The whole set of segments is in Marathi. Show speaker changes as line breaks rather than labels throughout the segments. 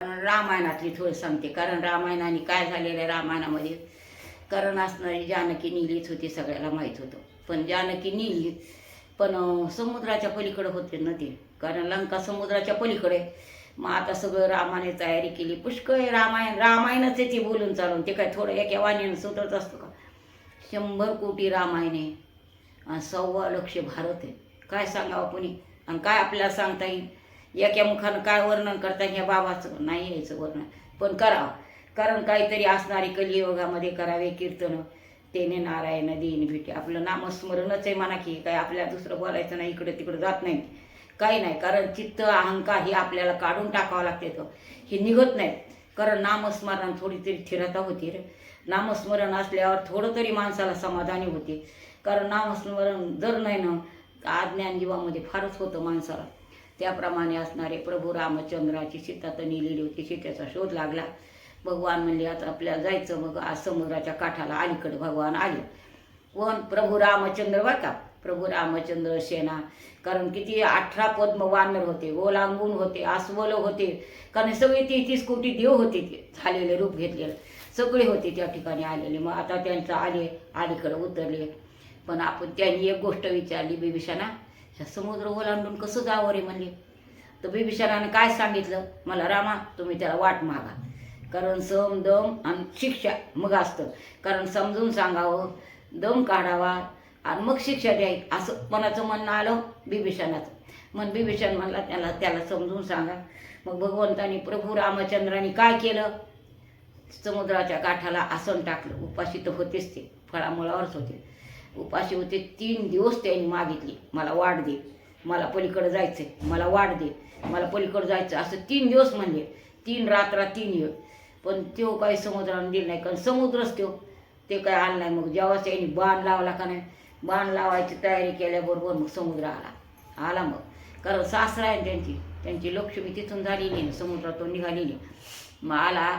रामायणातली थोडं सांगते. कारण रामायणाने काय झालेलं आहे रामायणामध्ये? कारण असणारी जानकी निलीच होती सगळ्याला माहीत होतं. पण जानकी निली पण समुद्राच्या पलीकडे होते ना ते. कारण लंका समुद्राच्या पलीकडे. मग आता सगळं रामाने तयारी केली. पुष्कळ आहे रामायण रामायणच आहे ते बोलून चालून. ते काय थोडं एका वाणीनं सुधरत असतं का? शंभर कोटी रामायण आहे सव्वा लक्ष भारत आहे. काय सांगावं कोणी आणि काय आपल्याला सांगता येईल? एका मुखानं काय वर्णन करता ह्या बाबाचं? नाही यायचं वर्णन. पण करावं. कारण काहीतरी असणारी कलियुगामध्ये करावे कीर्तन. तेने नारायण देईन भेटे. आपलं नामस्मरणच आहे म्हणा की काय आपल्याला दुसरं बोलायचं नाही इकडं तिकडं जात नाही. काही नाही. कारण चित्त अहंकार हे आपल्याला काढून टाकावं लागते तर हे निघत नाही. कारण नामस्मरण थोडी तरी थिरता होती रे. नामस्मरण असल्यावर थोडं तरी माणसाला समाधानी होते. कारण नामस्मरण जर नाही ना आज्ञान जीवामध्ये फारच होतं माणसाला. त्याप्रमाणे असणारे प्रभू रामचंद्राची सीता तर नेलेली होती सीतेचा शोध लागला. भगवान म्हणले आता आपल्याला जायचं मग आज समुद्राच्या काठाला अलीकडे भगवान आले. पण प्रभू रामचंद्र बरं का? प्रभू रामचंद्र सेना. कारण किती अठरा पद्म वानर होते ओलांगून होते अस्वल होते. कारण सगळे ती तीस कोटी देव होते ते झालेले रूप घेतलेले. सगळे होते त्या ठिकाणी आलेले. मग आता त्यांचं आले अलीकडे उतरले. पण आपण त्यांनी एक गोष्ट विचारली बिभीषणा. ह्या समुद्र ओलांडून कसं जावं रे म्हणले तर बिभीषणाने काय सांगितलं? मला रामा तुम्ही त्याला वाट मागा. कारण सम दम आणि शिक्षा मग असतं. कारण समजून सांगावं दम काढावा आणि मग शिक्षा द्यायची असं कोणाचं म्हणणं आलं? बिभीषणाचं मग बिभीषण म्हणला त्याला त्याला समजून सांगा. मग भगवंतानी प्रभू रामचंद्राने काय केलं? समुद्राच्या काठाला आसन टाकलं. उपाशी तर होतेच ते. फळामुळावरच होते. उपाशी होते. तीन दिवस त्यांनी मागितली. मला वाढ दे. मला पलीकडं जायचं मला वाढ दे. मला पलीकडं जायचं असं तीन दिवस म्हणले. तीन रात्रा तीन ये पण तो काही समुद्राने दिलं नाही. कारण समुद्रच तो ते काय आलं नाही. मग जेव्हाच यांनी बाण लावला का नाही बाण लावायची तयारी केल्याबरोबर मग समुद्र आला. आला मग. कारण सासरा आहे ना त्यांची. त्यांची लक्ष्मी तिथून झालेली ना. समुद्रातून निघालेली मग आला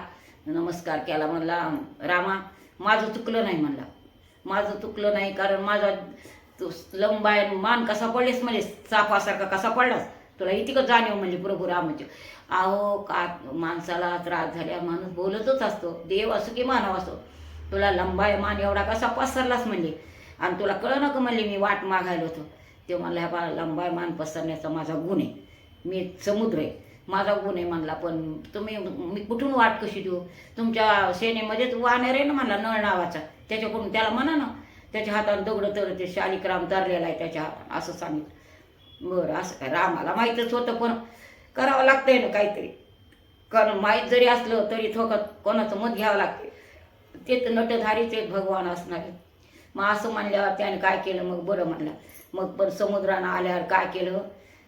नमस्कार केला. म्हणला रामा माझं चुकलं नाही म्हणला. माझं चुकलं नाही कारण माझा तो लंबाय मान कसा पडलेस म्हणजे चाफासारखा कसा पडलास? तुला इतकं जाणीव म्हणजे प्रभू रामाचे. अहो का माणसाला त्रास झाल्या माणूस बोलतच असतो. देव असो की मानव असो तुला लंबाय मान एवढा कसा पसरलास म्हणजे आणि तुला कळलं ना का म्हणले मी वाट मागायला होतो? ते म्हणलं ह्या बा लंबाय मान पसरण्याचा माझा गुण आहे. मी समुद्र आहे. माझा गुण आहे म्हणला पण तुम्ही मी कुठून वाट कशी देऊ? तुमच्या सेनेमध्येच वाहणार आहे ना म्हणला नळ नावाचा. त्याच्याकडून त्याला म्हणा ना त्याच्या हातात दगडं तर ते शालिक्राम तरलेला आहे त्याच्या असं सांगितलं. बरं असं काय? रामाला माहीतच होतं पण करावं लागतंय ना काहीतरी. कारण माहीत जरी असलं तरी थोकत कोणाचं मत घ्यावं लागते ते तर नटधारीच एक भगवान असणारे. मग असं म्हणल्यावर त्याने काय केलं? मग बरं म्हणलं. मग पण समुद्रानं आल्यावर काय केलं?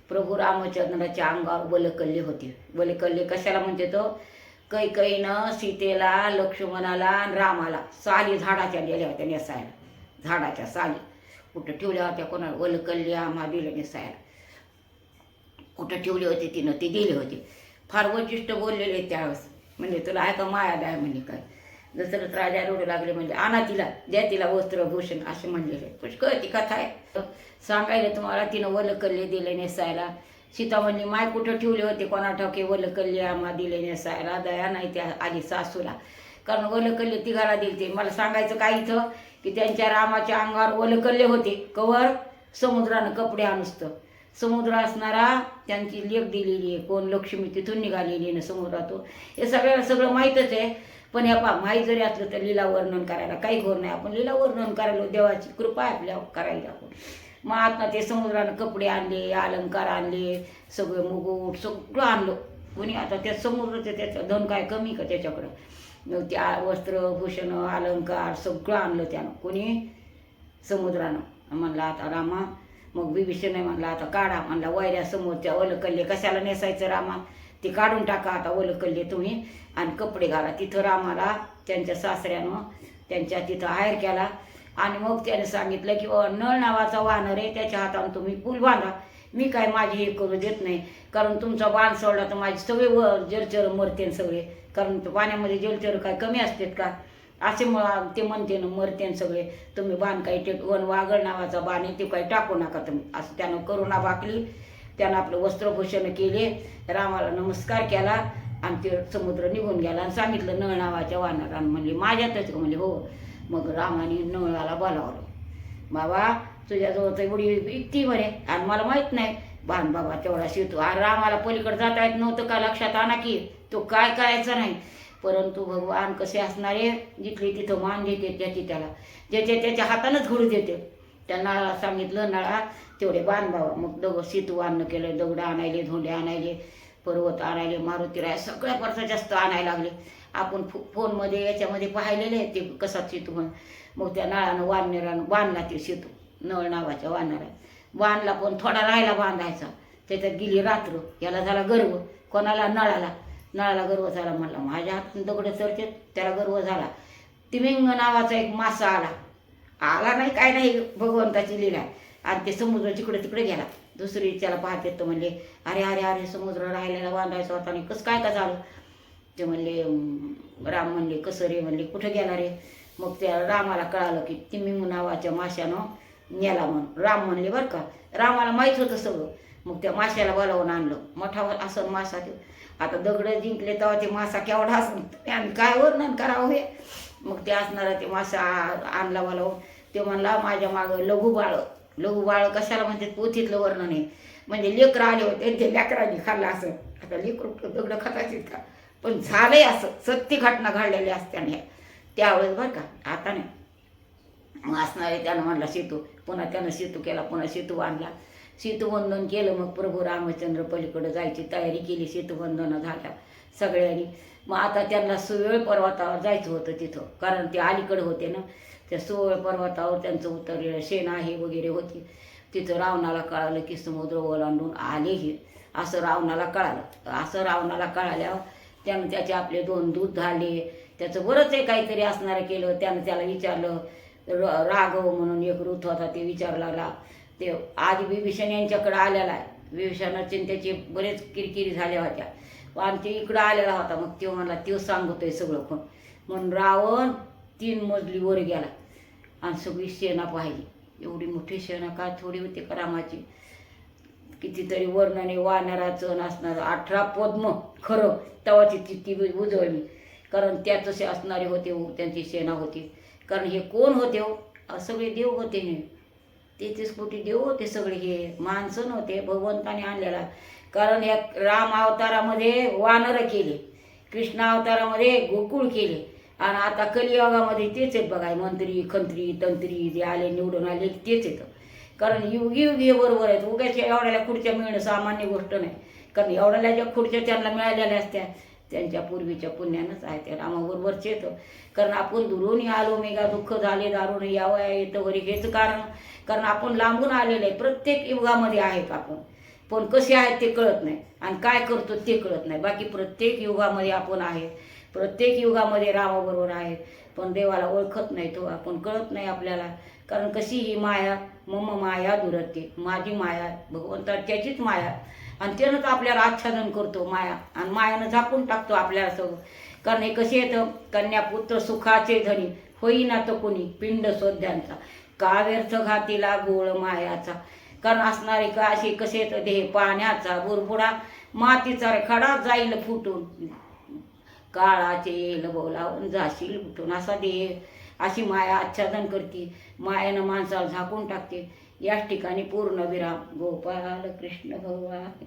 प्रभू रामचंद्राच्या अंगावर वलकल्ले होते. वलकल्ले कशाला म्हणते तो? कैकईनं सीतेला लक्ष्मणाला आणि रामाला साली झाडाच्या दिल्या होत्या नेसायला. झाडाच्या साली. कुठं ठेवल्या होत्या कोणाला? वलकल्ल्या आम्हा दिलं नेसायला. कुठं ठेवले होते तिनं? ते दिले होते. फार वैशिष्ट्य बोललेले त्यावेळेस. म्हणजे तुला आहे का माया द्या म्हणजे काय? दशरथ राजा रडू लागले म्हणजे आणा तिला द्या तिला वस्त्रभूषण असे म्हणलेले. पुष्कळ ती कथा आहे. सांगायला तुम्हाला तिनं वलकल्ले दिले नेसायला. सीता म्हणली माय कुठं ठेवले होते? कोणा ठाके? वलकल्ले आम्हा दिले नेसायला. दया नाही त्या आली सासूला. कारण वलकल्ले तिघाला दिलते. मला सांगायचं काय इथं? की त्यांच्या रामाच्या अंगावर वलकल्ले होते. कवर समुद्रानं कपडे आणुसतं समुद्र असणारा त्यांची लेख दिलेली आहे. कोण लक्ष्मी तिथून निघालेली ना समुद्रातून? हे सगळ्याला सगळं माहीतच आहे. पण ह्या पा माई जरी असलं तर लीला वर्णन करायला काही घोर नाही. आपण लीला वर्णन करायला देवाची कृपा आहे आपल्या करायला आपण. मग आता ते समुद्रानं कपडे आणले अलंकार आणले सगळं मुगुट सगळं आणलं. कोणी आता त्या समुद्राचं त्याचं धन काय कमी का त्याच्याकडं? मग त्या वस्त्र भूषण अलंकार सगळं आणलं त्यानं. कोणी? समुद्रानं. म्हणलं आता रामा मग विभीषण म्हणला आता काढा. म्हणला वैऱ्या समोरच्या ओलकल्ले कशाला नेसायचं रामा? ते काढून टाका आता ओलकल्ले तुम्ही. आणि कपडे घाला. तिथं रामाला त्यांच्या सासऱ्यानं त्यांच्या तिथं आहेर केला. आणि मग त्याने सांगितलं की नळ नावाचा वानर आहे त्याच्या हातानं तुम्ही पूल बांधा. मी काय माझी हे करू देत नाही. कारण तुमचा बाण सोडला तर माझे सगळे व जलचर मरतेन सगळे. कारण पाण्यामध्ये जलचर काय कमी असतात का? असे मग ते म्हणते ना मरतेन सगळे. तुम्ही बाण काही टेक वन वागळ नावाचा बाण आहे ते काही टाकू नका तुम्ही. असं त्यानं करुणा भाकली त्यानं आपलं वस्त्रभूषण केले रामाला नमस्कार केला आणि ते समुद्र निघून गेला आणि सांगितलं नळ नावाच्या वानरानं म्हणले माझ्यातच म्हणले हो. मग रामाने नळाला बोलावलं. बाबा तुझ्याजवळ तर एवढी इतकी म्हणे आणि मला माहीत नाही. बाण बाबा तेवढा शिवतो आणि रामाला पलीकडे जाता येत नव्हतं का? लक्षात आणा की तो काय करायचा नाही. परंतु भगवान कसे असणारे जिथले तिथं मान देते त्याची त्याला ज्याच्या त्याच्या हातानंच घडू देते. त्या नळाला सांगितलं नळा तेवढे बांध बाबा मग दग सेतू आणणं केलं दगड आणायले धोंडे आणायले पर्वत आणायले मारुती राय सगळ्या परसा जास्त आणायला लागले. आपण फो फोनमध्ये याच्यामध्ये पाहिलेले ते कसा सेतू म्हणून मग त्या नळानं वानरानं बांधला ते सेतू नळ नावाच्या वानरा बांधला पण थोडा राहायला बांधायचा. त्याच्यात गेली रात्र याला झाला गर्व. कोणाला? नळाला. नळाला गर्व झाला म्हणला माझ्या हातून दगड चरते त्याला गर्व झाला. तिमिंग नावाचा एक मासा आला. आला नाही काय नाही भगवंताची लिला. आहे. आणि ते समुद्र जिकडे तिकडे गेला. दुसरी त्याला पाहते तर म्हणले अरे अरे अरे समुद्र राहिलेला बांधायचा होता आणि कसं काय का झालं? ते म्हणले राम म्हणले कसं रे? म्हणले कुठं गेला रे? मग त्या रामाला कळालं की तिमिंग नावाच्या माशानं नेला म्हणून. राम म्हणले बरं का रामाला माहीत होतं सगळं. मग त्या माश्याला बोलावून आणलं मोठावर असं मासा तो आता दगड जिंकले तेव्हा ते मासा केवढा असं आणि काय वर्णन करावं हे? मग ते असणारा ते मासा आ- आणला बोलावून. ते म्हणला माझ्या मागं लघु बाळ लघु बाळ कशाला म्हणते पोथीतलं वर्णन आहे? म्हणजे लेकरं आले होते ते लेकरांनी खाल्लं असं. आता लेकरं दगड खातायचे का पण झालंय असं. सत्य घटना घडलेली असत्याने त्यावेळेस बरं का आता नाही. मग असणारे त्यानं म्हणला सेतू. पुन्हा त्यानं सेतू केला पुन्हा सेतू बांधला. सेतूबंधन केलं मग प्रभू रामचंद्र पलीकडं जायची तयारी केली सेतुबंधनं झाल्या सगळ्यांनी. मग आता त्यांना सुवेळ पर्वतावर जायचं होतं तिथं कारण ते अलीकडं होते ना. त्या सोळ पर्वतावर त्यांचं उतरलेलं शेणा हे वगैरे होती. तिथं रावणाला कळालं की समुद्र ओलांडून आले हे. असं रावणाला कळालं. असं रावणाला कळाल्यावर त्यानं त्याचे आपले दोन दूध झाले. त्याचं बरंच आहे काहीतरी असणारं केलं. त्यानं त्याला विचारलं र राघव म्हणून एक ऋत होता ते विचारू लागला. ते आधी विभीषण यांच्याकडे आलेला आहे. विभीषणाचे त्याचे बरेच किरकिरी झाल्या होत्या. आणि ते इकडं आलेला होता. मग तो म्हणला तो सांगतोय सगळं पण. म्हणून रावण तीन मजली वर गेला. आणि सगळी सेना पाहिली. एवढी मोठी सेना काय थोडी होती का रामाची? कितीतरी वर्णने वानराचं असणार अठरा पद्म खरं तेव्हा ती ती उजळली. कारण त्यात तसे असणारे होते हो, त्यांची सेना होती. कारण हे कोण होते हो? सगळे देव होते हे. तेहतीस कोटी देव होते सगळे हे. माणसं नव्हते भगवंताने आणलेला. कारण या राम अवतारामध्ये वानरं केले. कृष्ण अवतारामध्ये गोकुळ केले. आणि आता कलियुगामध्ये तेच आहेत बघा मंत्री खंत्री तंत्री जे आले निवडून आले तेच येतं कारण युगी युगी हे बरोबर आहेत. उगाच्या एवढ्याला खुर्च्या मिळणं सामान्य गोष्ट नाही. कारण एवढ्याला ज्या खुर्च्या त्यांना मिळालेल्या असत्या त्यांच्या पूर्वीच्या पुण्यानंच आहे त्या. रामाबरोबरच येतं कारण आपण दुरून आलो मेगा दुःख झाले दारून यावं येतं वरी हेच कारण. कारण आपण लांबून आलेलं आहे प्रत्येक युगामध्ये आहेत आपण. पण कसे आहेत ते कळत नाही. आणि काय करतो ते कळत नाही. बाकी प्रत्येक युगामध्ये आपण आहे. प्रत्येक युगामध्ये रामाबरोबर आहे पण देवाला ओळखत नाही तो आपण कळत नाही आपल्याला. कारण कशी ही माया मम माया दुरते माझी माया भगवंता त्याचीच माया. आणि त्यानंच आपल्याला आच्छादन करतो माया आणि मायानं झाकून टाकतो आपल्याला सगळं. कारण हे कसे येतं कन्यापुत्र सुखाचे धनी होईना तर कोणी पिंड सोध्यांचा का घातीला गोळ मायाचा. कारण असणारे का असे कसे येतं देह पाण्याचा बुरबुडा मातीचा खडा जाईल फुटून. काळाचे येईल बोलावून जाशील उठून असा दे अशी माया आच्छादन करते. मायानं माणसाला झाकून टाकते. याच ठिकाणी पूर्ण विराम. गोपाल कृष्ण भगवान.